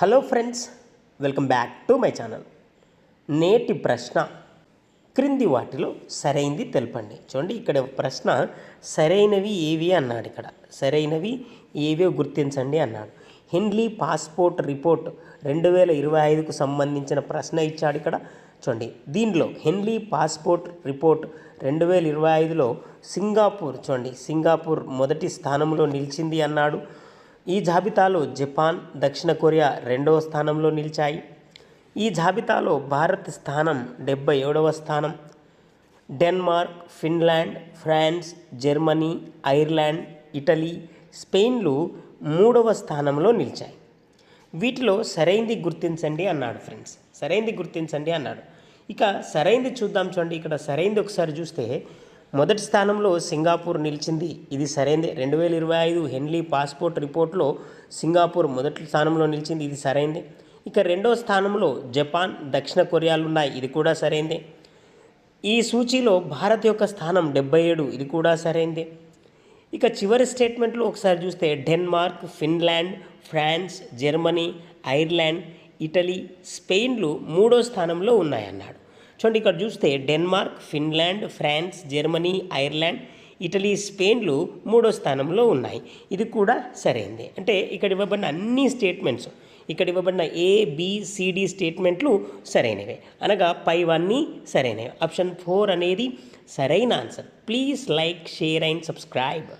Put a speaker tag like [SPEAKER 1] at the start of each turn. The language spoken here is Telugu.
[SPEAKER 1] Hello friends welcome back to my channel. నేటి ప్రశ్న క్రింది వాటిలో సరైంది తెలపండి. చూడండి ఇక్కడ ప్రశ్న సరైనవి ఏవి అన్నాడు ఇక్కడ. సరైనవి ఏవో గుర్తించండి అన్నాడు. హెన్లీ పాస్పోర్ట్ రిపోర్ట్ రెండు వేల ఇరవై ఐదుకు సంబంధించిన ప్రశ్న ఇచ్చాడు ఇక్కడ. చూడండి దీనిలో హెన్లీ పాస్పోర్ట్ రిపోర్ట్ రెండు వేల ఇరవై ఐదులో సింగాపూర్ చూడండి సింగాపూర్ మొదటి స్థానంలో నిలిచింది అన్నాడు. ఈ జాబితాలో జపాన్ దక్షిణ కొరియా రెండవ స్థానంలో నిలిచాయి. ఈ జాబితాలో భారత్ స్థానం డెబ్బై ఏడవ స్థానం. Denmark Finland France Germany Ireland Italy స్పెయిన్లు మూడవ స్థానంలో నిలిచాయి. వీటిలో సరైంది గుర్తించండి అన్నాడు ఫ్రెండ్స్. సరైంది గుర్తించండి అన్నాడు. ఇక సరైంది చూద్దాం చూడండి. ఇక్కడ సరైంది ఒకసారి చూస్తే మొదటి స్థానంలో సింగాపూర్ నిలిచింది. ఇది సరైందే. రెండు వేల ఇరవై ఐదు హెన్లీ పాస్పోర్ట్ రిపోర్ట్లో సింగాపూర్ మొదటి స్థానంలో నిలిచింది. ఇది సరైందే. ఇక రెండో స్థానంలో జపాన్ దక్షిణ కొరియాలు ఉన్నాయి ఇది కూడా సరైందే. ఈ సూచీలో భారత్ యొక్క స్థానం డెబ్బై ఏడు. ఇది కూడా సరైందే. ఇక చివరి స్టేట్మెంట్లో ఒకసారి చూస్తే Denmark Finland France Germany Ireland Italy స్పెయిన్లు మూడో స్థానంలో ఉన్నాయన్నాడు. చూడండి ఇక్కడ చూస్తే Denmark Finland France Germany Ireland Italy స్పెయిన్లు మూడో స్థానంలో ఉన్నాయి. ఇది కూడా సరైంది. అంటే ఇక్కడ ఇవ్వబడిన అన్ని స్టేట్మెంట్స్ ఇక్కడ ఇవ్వబడిన ఏ బిసిడి స్టేట్మెంట్లు సరైనవే. అనగా పైవన్నీ సరైనవి. ఆప్షన్ ఫోర్ అనేది సరైన answer. Please like share and subscribe.